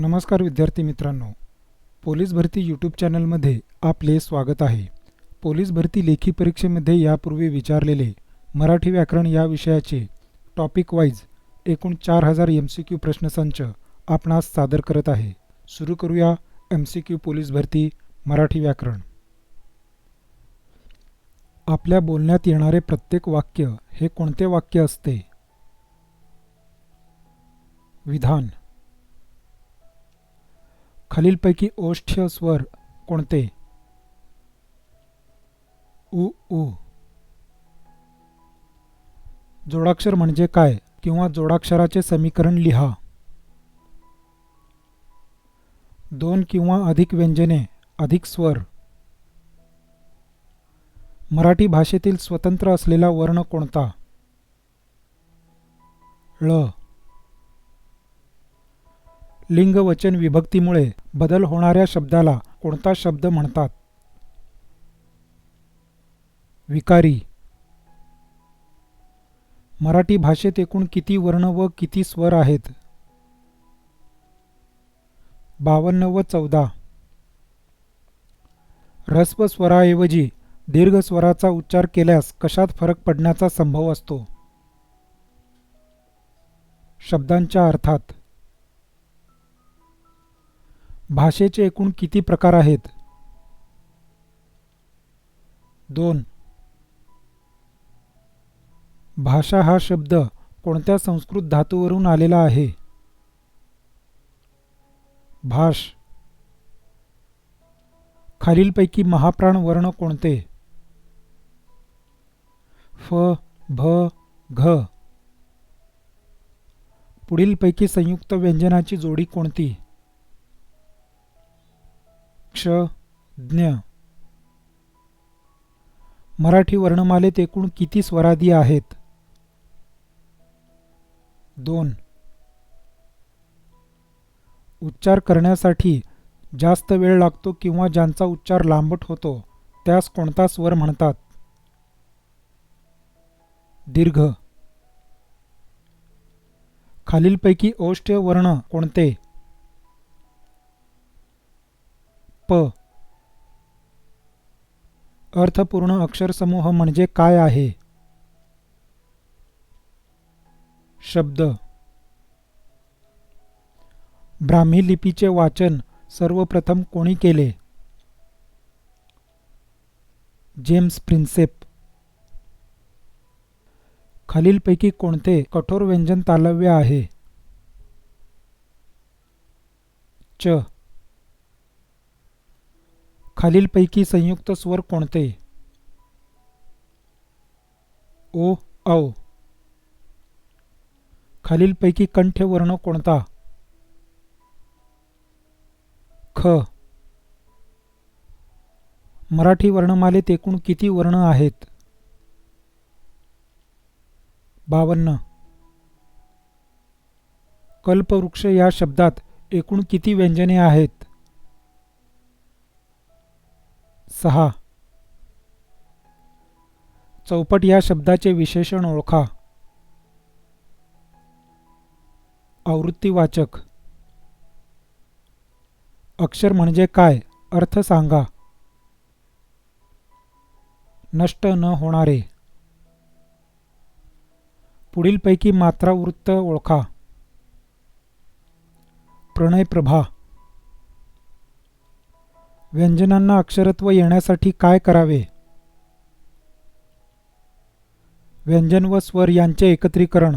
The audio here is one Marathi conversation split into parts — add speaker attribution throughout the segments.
Speaker 1: नमस्कार विद्यार्थी मित्रांनो. पोलीस भरती यूट्यूब चॅनलमध्ये आपले स्वागत आहे. पोलीस भरती लेखी परीक्षेमध्ये यापूर्वी विचारलेले मराठी व्याकरण या विषयाचे टॉपिक वाईज एकूण चार हजार एम सी क्यू प्रश्नसंच आपणास सादर करत आहे. सुरू करूया एम सी क्यू पोलीस भरती मराठी व्याकरण. आपल्या बोलण्यात येणारे प्रत्येक वाक्य हे कोणते वाक्य असते? विधान. खालीलपैकी ओष्ठ्य स्वर कोणते? उ उ. जोडाक्षर म्हणजे काय किंवा जोडाक्षराचे समीकरण लिहा. दोन किंवा अधिक व्यंजने अधिक स्वर. मराठी भाषेतील स्वतंत्र असलेला वर्ण कोणता? ळ लिंग वचन विभक्तीमुळे बदल होणाऱ्या शब्दाला कोणता शब्द म्हणतात? विकारी. मराठी भाषेत एकूण किती वर्ण व किती स्वर आहेत? बावन्न व चौदा. ह्रस्व स्वराऐवजी दीर्घ स्वराचा उच्चार केल्यास कशात फरक पडण्याचा संभव असतो? शब्दांच्या अर्थात भाषेचे एकूण किती प्रकार आहेत? दोन. भाषा हा शब्द कोणत्या संस्कृत धातूवरून आलेला आहे? भाष. खालीलपैकी महाप्राण वर्ण कोणते? फ भ घ. पुढीलपैकी संयुक्त व्यंजनाची जोडी कोणती? क्ष ज्ञ मराठी वर्णमालेत एकूण किती स्वरादी आहेत? दोन. उच्चार करण्यासाठी जास्त वेळ लागतो किंवा ज्यांचा उच्चार लांबट होतो त्यास कोणता स्वर म्हणतात? दीर्घ. खालीलपैकी औष्ठ्य वर्ण कोणते? प. अर्थपूर्ण अक्षरसमूह म्हणजे काय आहे? शब्द. ब्राह्मी लिपीचे वाचन सर्वप्रथम कोणी केले? James Prinsep. खालीलपैकी कोणते कठोर व्यंजन तालव्य आहे? च. खालीलपैकी संयुक्त स्वर कोणते? ओ औ. खालीलपैकी कंठ्यवर्ण कोणता? ख. मराठी वर्णमालेत एकूण किती वर्ण आहेत? बावन्न. कल्पवृक्ष या शब्दात एकूण किती व्यंजने आहेत? सहा. चौपट या शब्दाचे विशेषण ओळखा. आवृत्तीवाचक. अक्षर म्हणजे काय? अर्थ सांगा. नष्ट न होणारे. पुढीलपैकी मात्रा वृत्त ओळखा. प्रणयप्रभा. व्यंजनांना अक्षरत्व येण्यासाठी काय करावे? व्यंजन व स्वर यांचे एकत्रीकरण.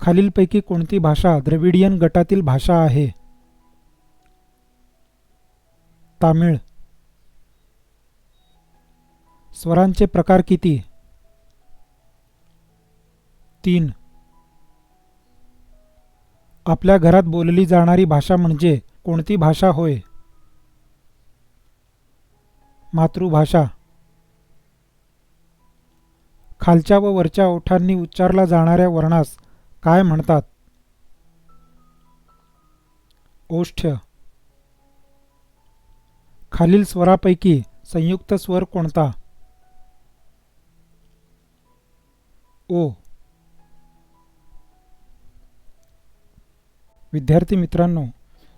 Speaker 1: खालीलपैकी कोणती भाषा द्रविडियन गटातील भाषा आहे? तामिळ. स्वरांचे प्रकार किती? तीन. आपल्या घरात बोलली जाणारी भाषा म्हणजे कोणती भाषा होय? मातृभाषा. खालच्या व वरच्या ओठांनी उच्चारला जाणाऱ्या वर्णास काय म्हणतात? ओष्ठ्य खालील स्वरापैकी संयुक्त स्वर कोणता? ओ. विद्यार्थी मित्रांनो